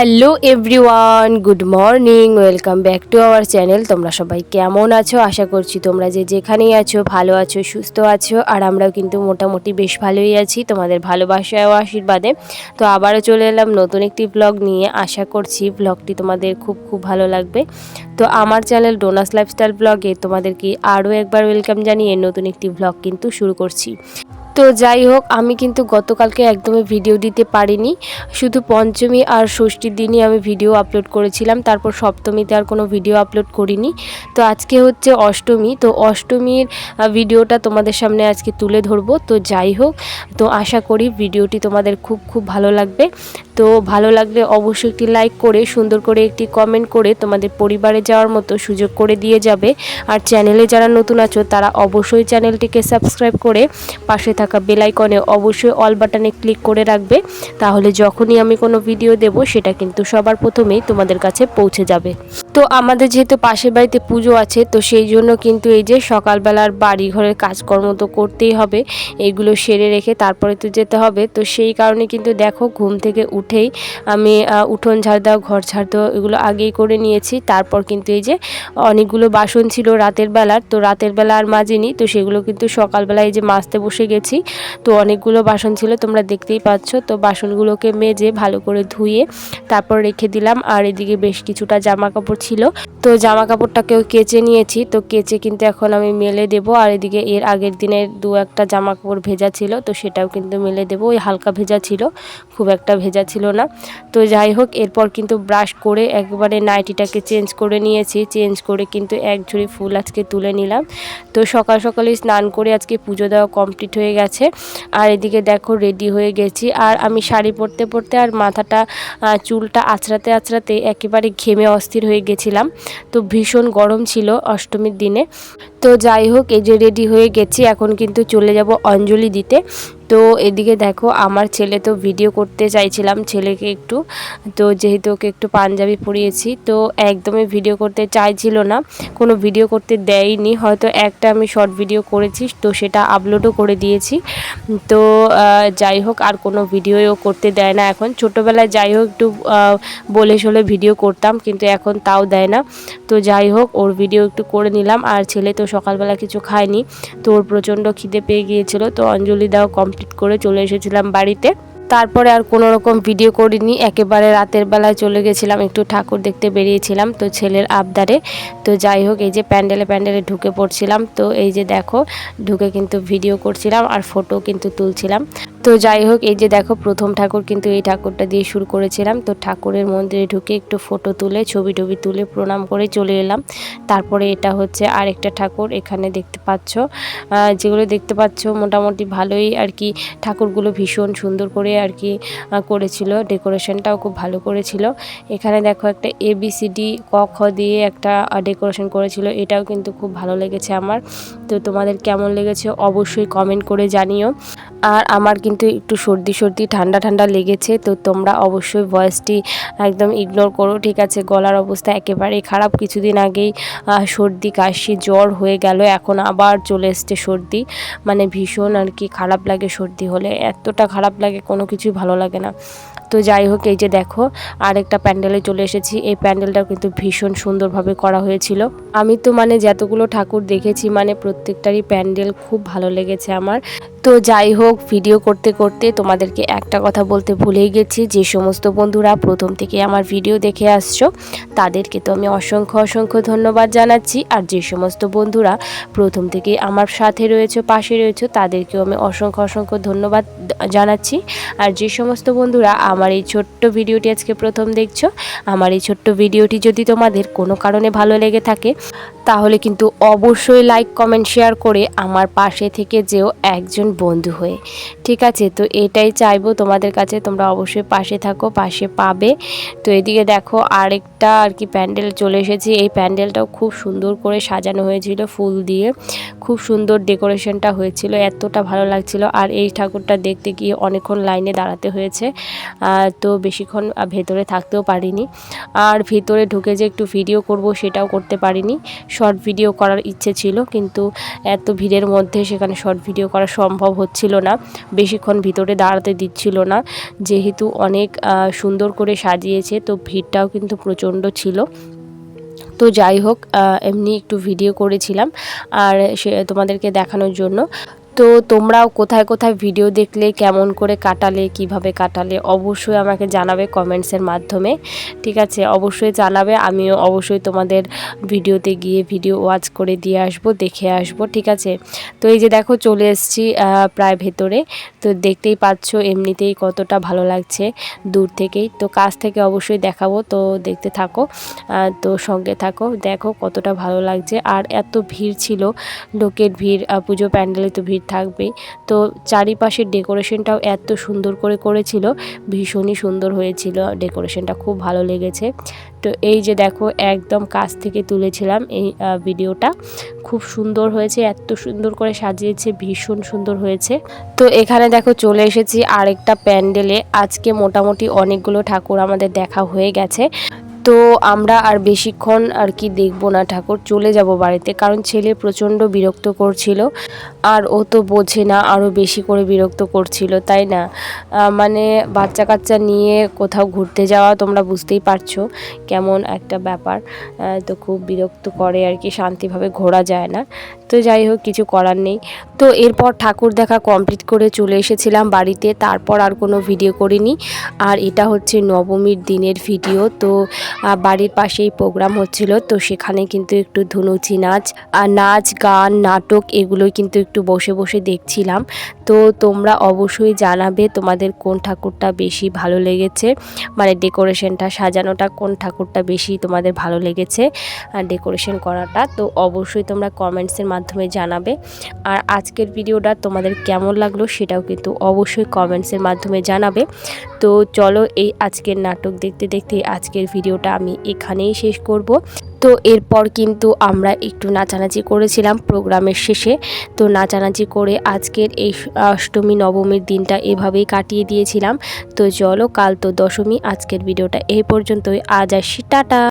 hello everyone, good morning, welcome back to our channel. তোমরা সবাই কেমন আছো? আশা করছি তোমরা যে যেখানেই আছো, ভালো আছো, সুস্থ আছো, আর আমরাও কিন্তু মোটামুটি বেশ ভালোই আছি, তোমাদের ভালোবাসা ও আশীর্বাদে। তো আবারও চলে এলাম নতুন একটি ব্লগ নিয়ে। আশা করছি ব্লগটি তোমাদের খুব খুব ভালো লাগবে। তো আমার চ্যানেল ডোনাস লাইফস্টাইল ব্লগে তোমাদেরকে আরও একবার ওয়েলকাম জানিয়ে নতুন একটি ব্লগ কিন্তু শুরু করছি। তো যাই হোক, আমি কিন্তু গতকালকে একদমই ভিডিও দিতে পারিনি। শুধু পঞ্চমী আর ষষ্ঠীর দিনই আমি ভিডিও আপলোড করেছিলাম। তারপর সপ্তমীতে আর কোনো ভিডিও আপলোড করিনি। তো আজকে হচ্ছে অষ্টমী। তো অষ্টমীর ভিডিওটা তোমাদের সামনে আজকে তুলে ধরবো। তো যাই হোক, তো আশা করি ভিডিওটি তোমাদের খুব খুব ভালো লাগবে। তো ভালো লাগলে অবশ্যই একটি লাইক করে, সুন্দর করে একটি কমেন্ট করে তোমাদের পরিবারে যাওয়ার মতো সুযোগ করে দিয়ে যাবে। আর চ্যানেলে যারা নতুন আছো, তারা অবশ্যই চ্যানেলটিকে সাবস্ক্রাইব করে পাশে থাকা বেল আইকনে অবশ্যই অল বাটনে ক্লিক করে রাখবে। তাহলে যখনই আমি কোনো ভিডিও দেব, সেটা কিন্তু সবার প্রথমেই তোমাদের কাছে পৌঁছে যাবে। তো আমাদের যেহেতু পাশের বাড়িতে পুজো আছে, তো সেই জন্য কিন্তু এই যে সকালবেলার বাড়ি ঘরের কাজকর্ম তো করতেই হবে এইগুলো সেরে রেখে তারপরে তো যেতে হবে। তো সেই কারণে কিন্তু দেখো ঘুম থেকে উঠেই আমি উঠোন ঝাড় দেওয়া, ঘর ঝাড় দেওয়া, এগুলো আগেই করে নিয়েছি। তারপর কিন্তু এই যে অনেকগুলো বাসন ছিল রাতের বেলার, তো রাতের বেলা আর মাজিনি, তো সেগুলো কিন্তু সকালবেলা এই যে মাজতে বসে গেছি তো অনেকগুলো বাসন ছিল, তোমরা দেখতেই পাচ্ছ। তো বাসনগুলোকে মেজে ভালো করে ধুয়ে তারপর রেখে দিলাম। আর এদিকে বেশ কিছুটা জামা কাপড় ছিল। তো জামা কাপড়টাকেও কেচে নিয়েছি। তো কেচে কিন্তু এখন আমি মেলে দেব। আর এদিকে এর আগের দিনের দু একটা জামা কাপড় ভেজা ছিল। তো সেটাও কিন্তু মেলে দেবো। ওই হালকা ভেজা ছিল। খুব একটা ভেজা ছিল না। তো যাই হোক, এরপর কিন্তু ব্রাশ করে একবারে নাইটিটাকে চেঞ্জ করে নিয়েছি। চেঞ্জ করে কিন্তু এক ঝুড়ি ফুল আজকে তুলে নিলাম। তো সকাল সকালে স্নান করে আজকে পুজো দেওয়া কমপ্লিট হয়ে গেছে। আর এদিকে দেখো রেডি হয়ে গেছি। আর আমি শাড়ি পরতে পরতে আর মাথাটা চুলটা আঁচড়াতে আঁচড়াতে একেবারে ঘেমে অস্থির হয়ে গেছিলাম। তো ভীষণ গরম ছিল অষ্টমীর দিনে। তো যাই হোক, এই যে রেডি হয়ে গেছি। এখন কিন্তু চলে যাব অঞ্জলি দিতে। তো এদিকে দেখো, আমার ছেলে তো ভিডিও করতে চাইছিলাম, ছেলেকে একটু। তো যেহেতু ওকে একটু পাঞ্জাবি পরিয়েছি, তো একদমই ভিডিও করতে চাইছিল না। কোনো ভিডিও করতে দেয়নি, হয়তো একটা আমি শর্ট ভিডিও করেছি, তো সেটা আপলোডও করে দিয়েছি। তো যাই হোক, আর কোনো ভিডিওও করতে দেয় না এখন। ছোটোবেলায় যাই হোক, একটু বলে সলে ভিডিও করতাম, কিন্তু এখন তাও দেয় না। তো যাই হোক, ওর ভিডিও একটু করে নিলাম, আর ছেলে তো সকালবেলা কিছু খায়নি, তো ওর প্রচণ্ড খিদে পেয়ে গিয়েছিল। তো অঞ্জলি দাও কমপ্লিট করে চলে এসেছিলাম বাড়িতে। তারপরে আর কোনো রকম ভিডিও করিনি। একেবারে রাতের বেলায় চলে গেছিলাম, একটু ঠাকুর দেখতে বেরিয়েছিলাম তো ছেলের আবদারে। তো যাই হোক, এই যে প্যান্ডেলে প্যান্ডেলে ঢুকে পড়ছিলাম। তো এই যে দেখো, ঢুকে কিন্তু ভিডিও করছিলাম আর ফটো কিন্তু তুলছিলাম। তো যাই হোক, এই যে দেখো, প্রথম ঠাকুর কিন্তু এই ঠাকুরটা দিয়ে শুরু করেছিলাম। তো ঠাকুরের মন্দিরে ঢুকে একটু ফটো তুলে, ছবি টবি তুলে প্রণাম করে চলে এলাম। তারপরে এটা হচ্ছে আরেকটা ঠাকুর, এখানে দেখতে পাচ্ছ যেগুলো দেখতে পাচ্ছ মোটামুটি ভালোই আর কি। ঠাকুরগুলো ভীষণ সুন্দর করে আর কি করেছিল, ডেকোরেশনটাও খুব ভালো করেছিল। এখানে দেখো একটা এবিসিডি ক, খ দিয়ে একটা ডেকোরেশন করেছিল, এটাও কিন্তু খুব ভালো লেগেছে আমার। তো তোমাদের কেমন লেগেছে অবশ্যই কমেন্ট করে জানিও। আর আমার কিন্তু একটু সর্দি সর্দি, ঠান্ডা ঠান্ডা লেগেছে, তো তোমরা অবশ্যই ভয়েসটি একদম ইগনোর করো, ঠিক আছে? গলার অবস্থা একেবারেই খারাপ। কিছুদিন আগেই সর্দি, কাশি, জ্বর হয়ে গেল, এখন আবার চলে এসছে সর্দি। মানে ভীষণ আর কি খারাপ লাগে সর্দি হলে। এতটা খারাপ লাগে, কোনো কিছুই ভালো লাগে না। তো যাই হোক, এই যে দেখো, আরেকটা প্যান্ডেলে চলে এসেছি। এই প্যান্ডেলটাও কিন্তু ভীষণ সুন্দরভাবে করা হয়েছিল। আমি তো মানে যতগুলো ঠাকুর দেখেছি মানে প্রত্যেকটারই প্যান্ডেল খুব ভালো লেগেছে আমার। তো যাই হোক, ভিডিও করতে করতে তোমাদেরকে একটা কথা বলতে ভুলেই গেছি। যে সমস্ত বন্ধুরা প্রথম থেকে আমার ভিডিও দেখে আসছো, তাদেরকে তো আমি অসংখ্য অসংখ্য ধন্যবাদ জানাচ্ছি। আর যে সমস্ত বন্ধুরা প্রথম থেকে আমার সাথে রয়েছে, পাশে রয়েছে, তাদেরকেও আমি অসংখ্য অসংখ্য ধন্যবাদ জানাচ্ছি। আর যে সমস্ত বন্ধুরা আমার আমার এই ছোট্ট ভিডিওটি আজকে প্রথম দেখছ। আমার এই ছোট্ট ভিডিওটি যদি তোমাদের কোনো কারণে ভালো লেগে থাকে, তাহলে কিন্তু অবশ্যই লাইক কমেন্ট শেয়ার করে আমার পাশে থেকে যেও একজন বন্ধু হয়ে। ঠিক আছে? তো এটাই চাইব তোমাদের কাছে। তোমরা অবশ্যই পাশে থাকো, পাশে পাবে। তো এদিকে দেখো আরেকটা আর কি প্যান্ডেল চলে এসেছে। এই প্যান্ডেলটাও খুব সুন্দর করে সাজানো হয়েছিল ফুল দিয়ে। খুব সুন্দর ডেকোরেশনটা হয়েছিল। এতটা ভালো লাগছিল। আর এই ঠাকুরটা দেখতে গিয়ে অনেকক্ষণ লাইনে দাঁড়াতে হয়েছে। তো বেশিক্ষণ ভেতরে থাকতেও পারিনি। আর ভেতরে ঢুকে যে একটু ভিডিও করব সেটাও করতে পারিনি। শর্ট ভিডিও করার ইচ্ছে ছিল, কিন্তু এত ভিড়ের মধ্যে সেখানে শর্ট ভিডিও করা সম্ভব হচ্ছিল না। বেশিক্ষণ ভিতরে দাঁড়াতে দিচ্ছিল না। যেহেতু অনেক সুন্দর করে সাজিয়েছে, তো ভিড়টাও কিন্তু প্রচণ্ড ছিল। তো যাই হোক এমনি একটু ভিডিও করেছিলাম। আর সে তোমাদেরকে দেখানোর জন্য। তো তোমরাও কোথায় কোথায় ভিডিও দেখলে, কেমন করে কাটালে, কীভাবে কাটালে, অবশ্যই আমাকে জানাবে কমেন্টসের মাধ্যমে। ঠিক আছে, অবশ্যই জানাবে, আমিও অবশ্যই তোমাদের ভিডিওতে গিয়ে ভিডিও ওয়াচ করে দিয়ে আসব, দেখে আসব, ঠিক আছে? তো এই যে দেখো, চলে এসেছি প্রায় ভেতরে। তো দেখতেই পাচ্ছ, এমনিতেই কতটা ভালো লাগছে দূর থেকেই। তো কাছ থেকে অবশ্যই দেখাবো, তো দেখতে থাকো তো সঙ্গে থাকো। দেখো কতটা ভালো লাগছে, আর এত ভিড় ছিল লোকের ভিড় পুজো প্যান্ডেলে তো ভিড় থাকবেই তো চারিপাশের ডেকোরেশনটাও এত সুন্দর করে করেছিল, ভীষণই সুন্দর হয়েছিল, ডেকোরেশনটা খুব ভালো লেগেছে। তো এই যে দেখো, একদম কাছ থেকে তুলেছিলাম এই ভিডিওটা। খুব সুন্দর হয়েছে, এত সুন্দর করে সাজিয়েছে, ভীষণ সুন্দর হয়েছে। তো এখানে দেখো, চলে এসেছি আরেকটা প্যান্ডেলে। আজকে মোটামুটি অনেকগুলো ঠাকুর আমাদের দেখা হয়ে গেছে। তো আমরা আর বেশিক্ষণ আর কি দেখব না ঠাকুর, চলে যাব বাড়িতে। কারণ ছেলে প্রচণ্ড বিরক্ত করছিল আর ও তো বোঝে না আরও বেশি করে বিরক্ত করছিল, তাই না? মানে বাচ্চা কাচ্চা নিয়ে কোথাও ঘুরতে যাওয়া তোমরা বুঝতেই পারছ কেমন একটা ব্যাপার। তো খুব বিরক্ত করে আর কি, শান্তিভাবে ঘোরা যায় না। তো যাই হোক, কিছু করার নেই। তো এরপর ঠাকুর দেখা কমপ্লিট করে চলে এসেছিলাম বাড়িতে, তারপর আর কোনো ভিডিও করিনি। আর এটা হচ্ছে নবমীর দিনের ভিডিও তো বাড়ির পাশেই প্রোগ্রাম হচ্ছিল। তো সেখানে কিন্তু একটু ধুনুচি নাচ আর নাচ, গান, নাটক এগুলোই কিন্তু একটু বসে বসে দেখছিলাম। তো তোমরা অবশ্যই জানাবে তোমাদের কোন ঠাকুরটা বেশি ভালো লেগেছে। মানে ডেকোরেশনটা, সাজানোটা কোন ঠাকুরটা বেশি তোমাদের ভালো লেগেছে আর ডেকোরেশন করাটা। তো অবশ্যই তোমরা কমেন্টসের মাধ্যমে জানাবে। আর আজকের ভিডিওটা তোমাদের কেমন লাগল সেটাও কিন্তু অবশ্যই কমেন্টসের মাধ্যমে জানাবে। তো চলো এই আজকের নাটক দেখতে দেখতে আজকের ভিডিওটা আমি এখানেই শেষ করব। তো এরপর কিন্তু আমরা একটু নাচানাচি করেছিলাম প্রোগ্রামের শেষে। তো নাচানাচি করে আজকের এই অষ্টমী, নবমীর দিনটা এভাবেই কাটিয়ে দিয়েছিলাম। তো চলো কাল তো দশমী, আজকের ভিডিওটা এই পর্যন্তই। আজ আসি, টাটা!